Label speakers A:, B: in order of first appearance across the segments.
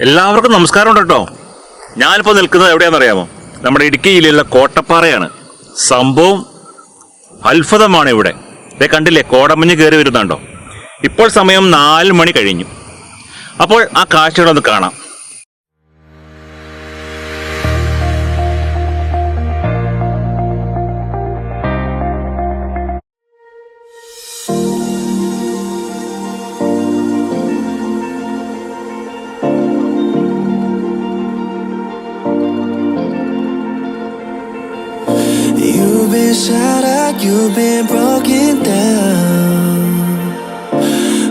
A: എല്ലാവർക്കും നമസ്കാരം കേട്ടോ? ഞാനിപ്പോൾ നിൽക്കുന്നത് എവിടെയാണെന്നറിയാമോ? നമ്മുടെ ഇടുക്കി ജില്ലയിലുള്ള കോട്ടപ്പാറയാണ്. സംഭവം അത്ഭുതമാണ് ഇവിടെ. ഇതേ കണ്ടില്ലേ കോടമഞ്ഞ് കയറി വരുന്നുണ്ടോ? ഇപ്പോൾ സമയം നാല് മണി കഴിഞ്ഞു. അപ്പോൾ ആ കാഴ്ചകളൊന്ന് കാണാം.
B: You've been shattered, you've been broken down.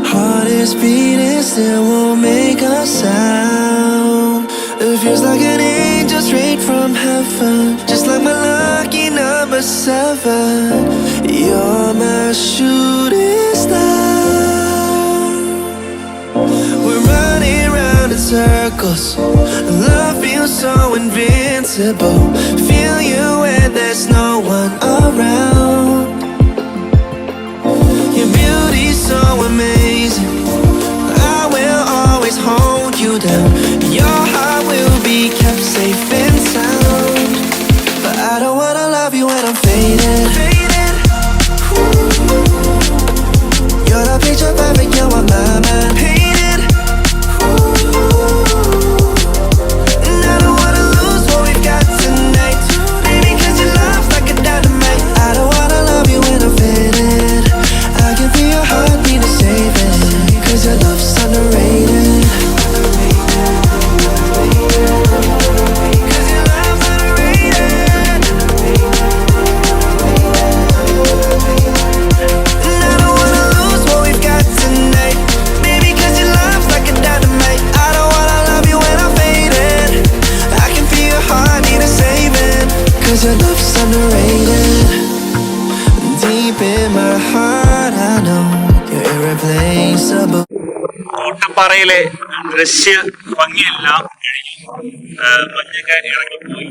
B: Heart is beating, still won't make a sound. It feels like an angel straight from heaven, just like my lucky number seven. You're my shooting star. We're running round in circles. Love feels so invincible. Feel You when I'm faded. Cause your love's underrated. Deep in my heart, I know you're irreplaceable.
A: കോട്ടപ്പാറയിലെ ദൃശ്യ ഭംഗിയെല്ലാം കഴിഞ്ഞു ആ, മഞ്ഞൊക്കെ ഇറങ്ങിപ്പോയി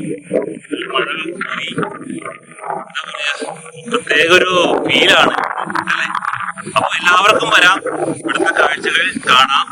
A: മഴ കൂടി. പ്രത്യേക ഒരു ഫീലാണ് അല്ലെ അപ്പൊ എല്ലാവർക്കും വരാം ഇവിടുത്തെ കാഴ്ചകൾ കാണാം